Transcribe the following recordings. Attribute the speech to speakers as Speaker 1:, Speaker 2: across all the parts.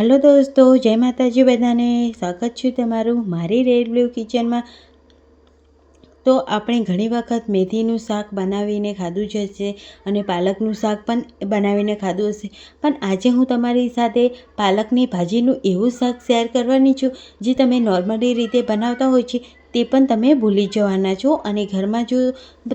Speaker 1: Hello દોસ્તો, જય માતાજી બધાને. સ્વાગત છે તમારું મારી રેડ બ્લુ કિચનમાં તો આપણે ઘણી વખત મેથીનું શાક બનાવીને ખાધું જ હશે અને પાલકનું શાક પણ બનાવીને ખાધું હશે. પણ આજે હું તમારી સાથે પાલકની ભાજીનું એવું શાક શેર કરવાની છું, જે તમે નોર્મલી રીતે બનાવતા હોય છે, તે પણ તમે ભૂલી જવાના છો અને ઘરમાં જો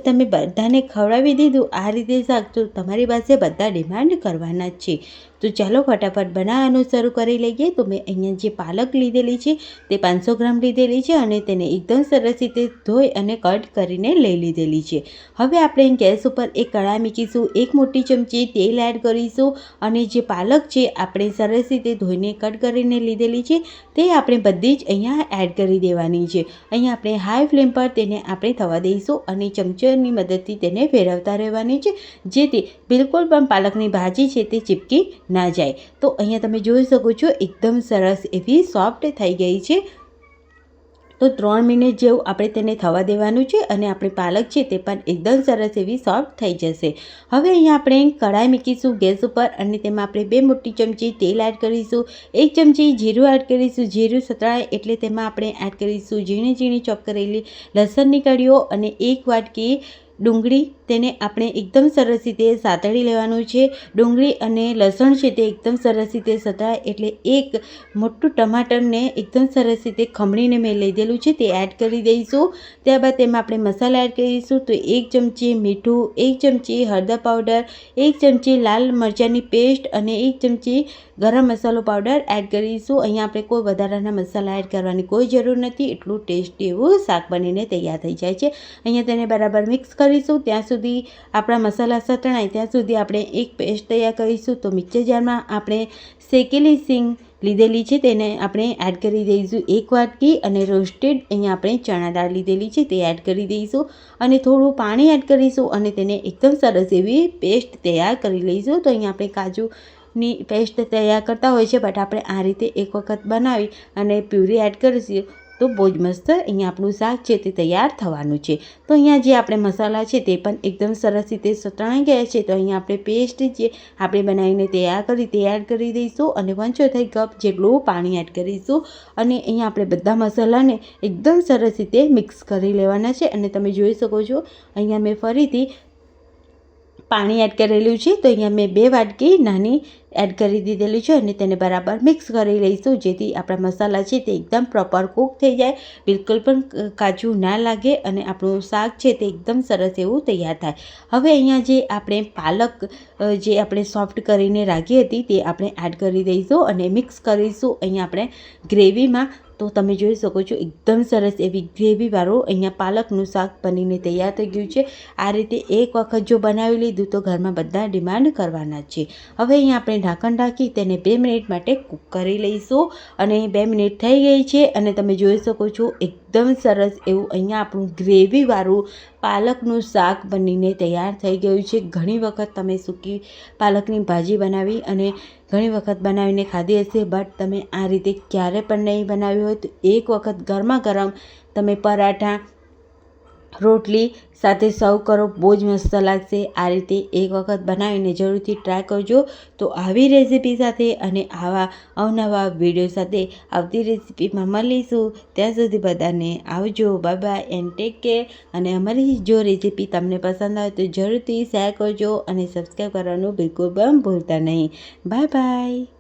Speaker 1: તમે બધાને ખવડાવી દીધું આ રીતે શાક, તો તમારી પાસે બધા ડિમાન્ડ કરવાના જ છે. તો ચાલો ફટાફટ બનાવવાનું શરૂ કરી લઈએ. તો મેં અહીંયા જે પાલક લીધેલી છે તે પાંચસો ગ્રામ લીધેલી છે અને તેને એકદમ સરસ રીતે ધોઈ અને કટ કરીને લઈ લીધેલી છે. હવે આપણે ગેસ ઉપર એક કળા મૂકીશું, એક મોટી ચમચી તેલ એડ કરીશું અને જે પાલક છે આપણે સરસ રીતે ધોઈને કટ કરીને લીધેલી છે તે આપણે બધી જ અહીંયા એડ કરી દેવાની છે. અહીંયા આપણે હાઈ ફ્લેમ પર તેને આપણે થવા દઈશું અને ચમચાની મદદથી તેને ફેરવતા રહેવાની છે. જેથી બિલકુલ પણ પાલકની ભાજી છે તે ચીપકી ના જાય. તો અહીંયા તમે જોઈ શકો છો, એકદમ સરસ એવી સોફ્ટ થઈ ગઈ છે. તો ત્રણ મિનિટ જેવું આપણે તેને થવા દેવાનું છે અને આપણી પાલક છે તે પણ એકદમ સરસ એવી સોફ્ટ થઈ જશે. હવે અહીંયા આપણે કઢાઈ મૂકીશું ગેસ ઉપર અને તેમાં આપણે બે મોટી ચમચી તેલ એડ કરીશું, એક ચમચી જીરું એડ કરીશું. જીરું સતળાય એટલે તેમાં આપણે એડ કરીશું ઝીણી ઝીણી ચોપ કરેલી લસણની કળીઓ અને એક વાટકી ડુંગળી તેને આપણે એકદમ સરસ રીતે સાતળી લેવાનું છે. ડુંગળી અને લસણ છે તે એકદમ સરસ રીતે સતળાય એટલે એક મોટું ટમાટરને એકદમ સરસ રીતે ખમણીને મેં લીધેલું છે તે એડ કરી દઈશું. ત્યારબાદ તેમાં આપણે મસાલા એડ કરીશું તો એક ચમચી મીઠું, એક ચમચી હળદર પાવડર, એક ચમચી લાલ મરચાંની પેસ્ટ અને એક ચમચી ગરમ મસાલો પાવડર એડ કરીશું અહીંયા આપણે કોઈ વધારાના મસાલા એડ કરવાની કોઈ જરૂર નથી. એટલું ટેસ્ટી એવું શાક બનીને તૈયાર થઈ જાય છે. અહીંયા તેને બરાબર મિક્સ કરીશું. ત્યાં સુધી આપણા મસાલા સતણાય, ત્યાં સુધી આપણે એક પેસ્ટ તૈયાર કરીશું. તો મિક્સર જારમાં આપણે શેકેલી સિંગ લીધેલી છે, તેને આપણે એડ કરી દઈશું. એક વાટકી અને રોસ્ટેડ અહીંયા આપણે ચણા દાળ લીધેલી છે, તે એડ કરી દઈશું. અને થોડું પાણી એડ કરીશું અને તેને એકદમ સરસ એવી પેસ્ટ તૈયાર કરી લઈશું. તો અહીંયા આપણે કાજુ ની પેસ્ટ તૈયાર કરતા હોય છે બટ આપણે આ રીતે એક વખત બનાવી અને પ્યુરી એડ કરીશું. તો બહુ જ મસ્ત અહીંયા આપણું શાક છે તે તૈયાર થવાનું છે. તો અહીંયા જે આપણે મસાલા છે તે પણ એકદમ સરસ રીતે સતણાઈ ગયા છે. તો અહીંયા આપણે પેસ્ટ જે આપણે બનાવીને તૈયાર કરી તૈયાર કરી દઈશું અને વન ચોથાઈ કપ જેટલું પાણી એડ કરીશું. અને અહીંયા આપણે બધા મસાલાને એકદમ સરસ રીતે મિક્સ કરી લેવાના છે. અને તમે જોઈ શકો છો, અહીંયા મેં ફરીથી પાણી એડ કરેલું છે. તો અહીંયા મેં બે વાટકી નાની એડ કરી દીધેલું છે અને તેને બરાબર મિક્સ કરી લઈશું, જેથી આપણા મસાલા છે તે એકદમ પ્રોપર કૂક થઈ જાય. બિલકુલ પણ કાચું ના લાગે અને આપણું શાક છે તે એકદમ સરસ એવું તૈયાર થાય. હવે અહીંયા જે આપણે પાલક જે આપણે સોફ્ટ કરીને રાખી હતી તે આપણે એડ કરી દઈશું અને મિક્સ કરીશું અહીંયા આપણે ગ્રેવીમાં. તો તમે જોઈ શકો છો એકદમ સરસ એવી ગ્રેવીવાળું અહીંયા પાલકનું શાક બનીને તૈયાર થઈ ગયું છે. આ રીતે એક વખત જો બનાવી લીધું તો ઘરમાં બધા ડિમાન્ડ કરવાના છે. હવે અહીંયા આપણે ઢાંકણ ઢાંકી તેને બે મિનિટ માટે કૂક કરી લઈશું. અને બે મિનિટ થઈ ગઈ છે અને તમે જોઈ શકો છો એકદમ સરસ એવું અહીંયા આપણું ગ્રેવીવાળું પાલકનું શાક બનીને તૈયાર થઈ ગયું છે. ઘણી વખત તમે સૂકી પાલકની ભાજી બનાવી અને ઘણી વખત બનાવીને ખાધી હશે, બટ તમે આ રીતે ક્યારે પણ નહીં બનાવ્યું હોય તો એક વખત ગરમા ગરમ તમે પરાઠા રોટલી સાથે સર્વ કરો, બહુ જ મસ્ત લાગશે. આ રીતે એક વખત બનાવીને જરૂરથી ટ્રાય કરજો. તો આવી રેસીપી સાથે અને આવા અવનવા વીડિયો સાથે આવતી રેસીપીમાં મળીશું. ત્યાં સુધી બધાને આવજો. Bye bye and take care અને અમારી જો રેસીપી તમને પસંદ આવે તો જરૂરથી શેર કરજો અને સબસ્ક્રાઈબ કરવાનું બિલકુલ પણ ભૂલતા નહીં. Bye bye